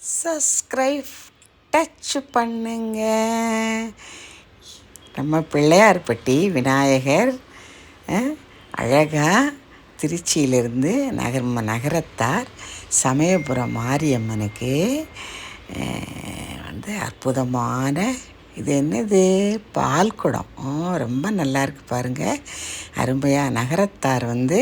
Subscribe touch பண்ணுங்க. நம்ம பிள்ளையார்பட்டி விநாயகர் அழகா திருச்சியிலிருந்து நகர் நகரத்தார் சமயபுரம் மாரியம்மனுக்கு வந்து அற்புதமான இது என்னது? பால் குடம் ரொம்ப நல்லா இருக்கு பாருங்கள் அருமையாக நகரத்தார் வந்து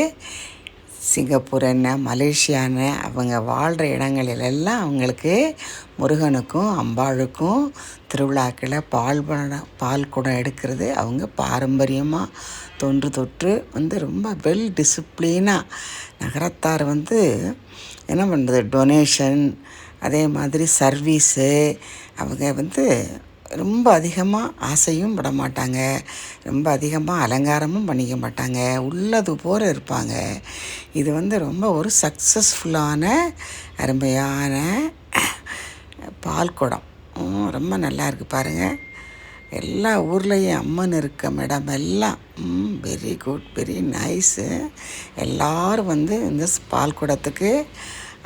சிங்கப்பூர் என்ன மலேசியான்னு அவங்க வாழ்கிற இடங்களிலெல்லாம் அவங்களுக்கு முருகனுக்கும் அம்பாளுக்கும் திருவிழாக்களை பால் பணம் பால் குடம் எடுக்கிறது அவங்க பாரம்பரியமாக தொன்று தொற்று வந்து ரொம்ப வெல் டிசிப்ளினாக நகரத்தார் வந்து என்ன பண்ணுறது? டொனேஷன் அதே மாதிரி சர்வீஸு அவங்க வந்து ரொம்ப அதிகமாக ஆசையும் பட மாட்டாங்க. ரொம்ப அதிகமாக அலங்காரமும் பண்ணிக்க மாட்டாங்க. உள்ளது போல இருப்பாங்க. இது வந்து ரொம்ப ஒரு சக்ஸஸ்ஃபுல்லான அருமையான பால் குடம். ரொம்ப நல்லா இருக்குது பாருங்கள் எல்லா ஊர்லேயும் அம்மன் இருக்க மேடம் எல்லாம் வெரி குட் வெரி நைஸு எல்லாரும் வந்து இந்த பால் குடத்துக்கு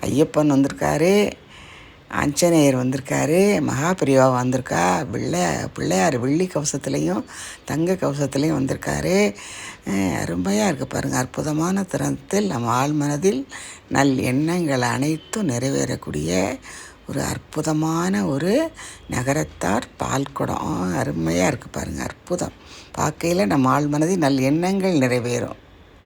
ஐயப்பன் வந்திருக்காரு. ஆஞ்சநேயர் வந்திருக்காரு மகாபிரிவா வந்திருக்கா பிள்ளை பிள்ளையார் வெள்ளி கவசத்துலேயும் தங்க கவசத்துலேயும் வந்திருக்காரு. அருமையாக இருக்குது பாருங்கள் அற்புதமான திறத்தில் நம்ம ஆழ்மனதில் நல் எண்ணங்கள் அனைத்தும் நிறைவேறக்கூடிய ஒரு அற்புதமான ஒரு நகரத்தார் பால்குடம். அருமையாக இருக்குது பாருங்கள் அற்புதம். பார்க்கையில் நம்ம ஆழ்மனதில் நல் எண்ணங்கள் நிறைவேறும்.